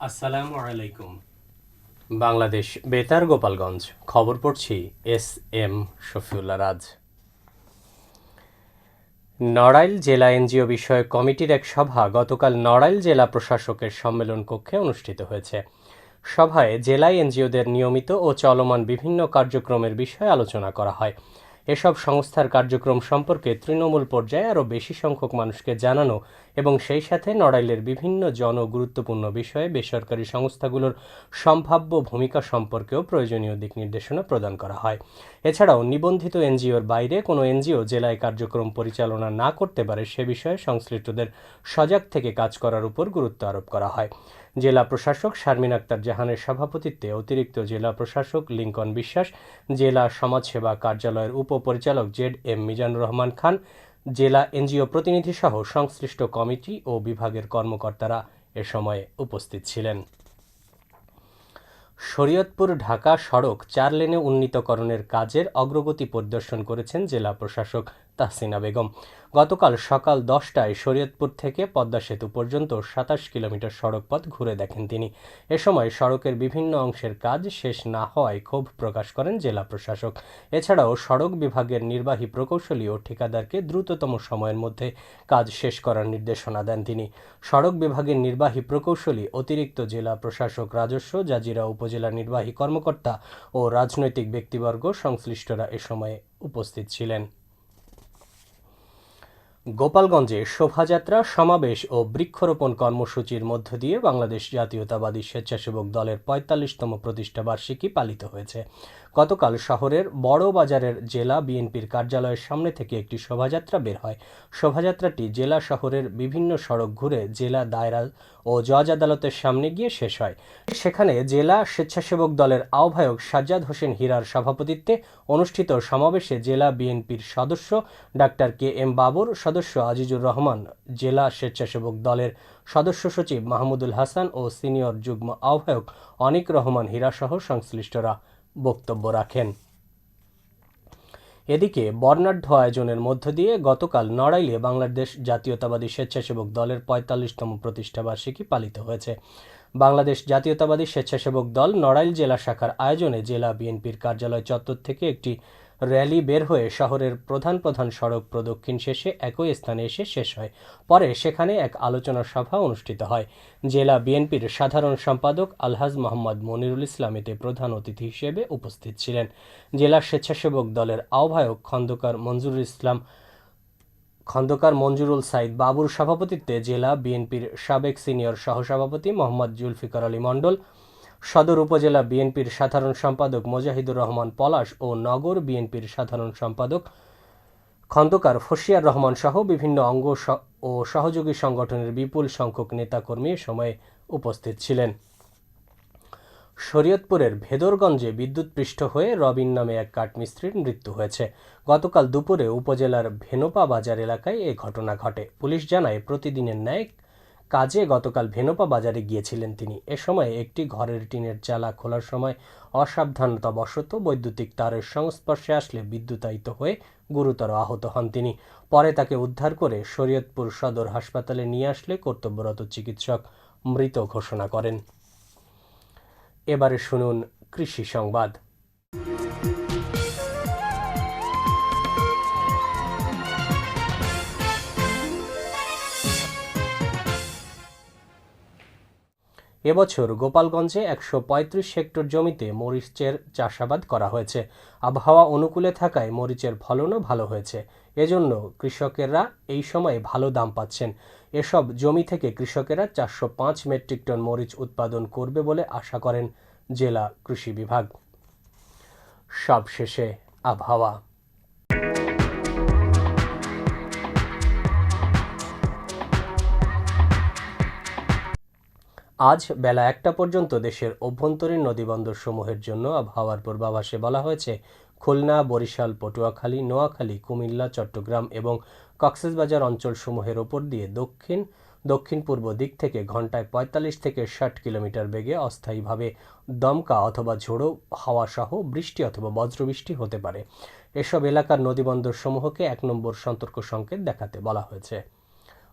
আসসালামু আলাইকুম। বাংলাদেশ, বেতার, গোপালগঞ্জ। খবর পড়ছি এস এম শফিউল্লাহ রাজ। নড়াইল জেলা এনজিও বিষয়ক কমিটির এক সভা গতকাল নড়াইল জেলা প্রশাসকের সম্মেলন কক্ষে অনুষ্ঠিত হয়েছে। সভায় জেলা এনজিওদের নিয়মিত ও চলমান বিভিন্ন কার্যক্রমের বিষয়ে আলোচনা করা হয়। এসব সংস্থার কার্যক্রম সম্পর্কে তৃণমূল পর্যায়ে আরও বেশি সংখ্যক মানুষকে জানানো এবং সেই সাথে নড়াইলের বিভিন্ন জন গুরুত্বপূর্ণ বিষয়ে বেসরকারি সংস্থাগুলোর সম্ভাব্য ভূমিকা সম্পর্কেও প্রয়োজনীয় দিক নির্দেশনা প্রদান করা হয়। এছাড়াও নিবন্ধিত এনজিওর বাইরে কোনো এনজিও জেলায় কার্যক্রম পরিচালনা না করতে পারে সে বিষয়ে সংশ্লিষ্টদের সজাগ থেকে কাজ করার উপর গুরুত্ব আরোপ করা হয়। জেলা প্রশাসক শারমিন আক্তার জাহানের সভাপতিত্বে অতিরিক্ত জেলা প্রশাসক লিঙ্কন বিশ্বাস, জেলা সমাজসেবা কার্যালয়ের উপপরিচালক জেড এম মিজানুর রহমান খান, জেলা এনজিও প্রতিনিধি সহ সংশ্লিষ্ট কমিটি ও বিভাগের কর্মকর্তারা এ সময়ে উপস্থিত ছিলেন। শরীয়তপুর ঢাকা সড়ক চার লেনে উন্নীতকরণের কাজের অগ্রগতি পরিদর্শন করেছেন জেলা প্রশাসক তাহসিনা বেগম। গতকাল সকাল দশটায় শরীয়তপুর থেকে পদ্মা সেতু পর্যন্ত সাতাশ কিলোমিটার সড়ক পথ ঘুরে দেখেন তিনি। এ সময় সড়কের বিভিন্ন অংশের কাজ শেষ না হওয়ায় ক্ষোভ প্রকাশ করেন জেলা প্রশাসক। এছাড়াও সড়ক বিভাগের নির্বাহী প্রকৌশলী ও ঠিকাদারকে দ্রুততম সময়ের মধ্যে কাজ শেষ করার নির্দেশনা দেন তিনি। সড়ক বিভাগের নির্বাহী প্রকৌশলী, অতিরিক্ত জেলা প্রশাসক রাজস্ব, জাজিরা উপজেলা নির্বাহী কর্মকর্তা ও রাজনৈতিক ব্যক্তিবর্গ সংশ্লিষ্টরা এ সময়ে উপস্থিত ছিলেন। গোপালগঞ্জে শোভাযাত্রা, সমাবেশ ও বৃক্ষরোপণ কর্মসূচির মধ্য দিয়ে বাংলাদেশ জাতীয়তাবাদী স্বেচ্ছাসেবক দলের পঁয়তাল্লিশতম প্রতিষ্ঠা বার্ষিকী পালিত হয়েছে। গতকাল শহরের বড় বাজারের জেলা বিএনপির কার্যালয়ের সামনে থেকে একটি শোভাযাত্রা বের হয়। শোভাযাত্রাটি জেলা শহরের বিভিন্ন সড়ক ঘুরে জেলা দায়রা ও জজ আদালতের সামনে গিয়ে শেষ হয়। সেখানে জেলা স্বেচ্ছাসেবক দলের আহ্বায়ক সাজ্জাদ হোসেন হীরার সভাপতিত্বে অনুষ্ঠিত সমাবেশে জেলা বিএনপির সদস্য ডাক্তার কে এম বাবুর সদস্য আজিজুর রহমান, জেলা স্বেচ্ছাসেবক দলের সদস্য সচিব মাহমুদুল হাসান ও সিনিয়র যুগ্ম আহ্বায়ক অনিক রহমান হীরাসহ সংশ্লিষ্টরা বক্তব্য রাখেন। এদিকে বর্ণাঢ্য আয়োজনের মধ্য দিয়ে গতকাল নড়াইলে বাংলাদেশ জাতীয়তাবাদী স্বেচ্ছাসেবক দলের পঁয়তাল্লিশতম প্রতিষ্ঠাবার্ষিকী পালিত হয়েছে। বাংলাদেশ জাতীয়তাবাদী স্বেচ্ছাসেবক দল নড়াইল জেলা শাখার আয়োজনে জেলা বিএনপির কার্যালয় চত্বর থেকে একটি র্যালি বের হয়ে শহরের প্রধান প্রধান সড়ক প্রদক্ষিণ শেষে একই স্থানে এসে শেষ হয়। পরে সেখানে এক আলোচনা সভা অনুষ্ঠিত হয়। জেলা বিএনপির সাধারণ সম্পাদক আলহাজ মোহাম্মদ মনিরুল ইসলাম এতে প্রধান অতিথি হিসেবে উপস্থিত ছিলেন। জেলা স্বেচ্ছাসেবক দলের আহ্বায়ক খন্দকার মঞ্জুরুল ইসলাম, খন্দকার মঞ্জুরুল সাইদ বাবুর সভাপতিত্বে জেলা বিএনপির সাবেক সিনিয়র সহসভাপতি মোহাম্মদ জুলফিকার আলী মণ্ডল সদর উপজেলা বিএনপির সাধারণ সম্পাদক মোজাহিদুর রহমান পলাশ ও নগর বিএনপির সাধারণ সম্পাদক খন্দকার ফসিয়ার রহমান সহ বিভিন্ন অঙ্গ ও সহযোগী সংগঠনের বিপুল সংখ্যক নেতাকর্মী এ সময়ে উপস্থিত ছিলেন। শরীয়তপুরের ভেদরগঞ্জে বিদ্যুৎপৃষ্ট হয়ে রবিন নামে এক কাঠমিস্ত্রির মৃত্যু হয়েছে। গতকাল দুপুরে উপজেলার ভেনোপা বাজার এলাকায় এ ঘটনা ঘটে। পুলিশ জানায়, প্রতিদিনের ন্যায় কাজে গতকাল ভেনোপা বাজারে গিয়েছিলেন তিনি। এ সময় একটি ঘরের টিনের চালা খোলার সময় অসাবধানতাবশত বৈদ্যুতিক তারের সংস্পর্শে আসলে বিদ্যুতায়িত হয়ে গুরুতর আহত হন তিনি। পরে তাকে উদ্ধার করে শরীয়তপুর সদর হাসপাতালে নিয়ে আসলে কর্তব্যরত চিকিৎসক মৃত ঘোষণা করেন। এবারে শুনুন কৃষি সংবাদ। এবছর গোপালগঞ্জে একশো পঁয়ত্রিশ হেক্টর জমিতে মরিচের চাষাবাদ করা হয়েছে। আবহাওয়া অনুকূলে থাকায় মরিচের ফলনও ভালো হয়েছে। এজন্য কৃষকেরা এই সময়ে ভালো দাম পাচ্ছেন। এসব জমি থেকে কৃষকেরা চারশো পাঁচ মেট্রিক টন মরিচ উৎপাদন করবে বলে আশা করেন জেলা কৃষি বিভাগ। সবশেষে আবহাওয়া। আজ বেলা একটা পর্যন্ত দেশের অভ্যন্তরীণ নদীবন্দর সমূহের জন্য আবহাওয়ার পূর্বাভাসে বলা হয়েছে, খুলনা, বরিশাল, পটুয়াখালী, নোয়াখালী, কুমিল্লা, চট্টগ্রাম এবং কক্সবাজার অঞ্চলসমূহের ওপর দিয়ে দক্ষিণ দক্ষিণ পূর্ব দিক থেকে ঘন্টায় পঁয়তাল্লিশ থেকে ষাট কিলোমিটার বেগে অস্থায়ীভাবে দমকা অথবা ঝোড়ো হাওয়া সহ বৃষ্টি অথবা বজ্রবৃষ্টি হতে পারে। এসব এলাকার নদীবন্দর সমূহকে এক নম্বর সতর্ক সংকেত দেখাতে বলা হয়েছে।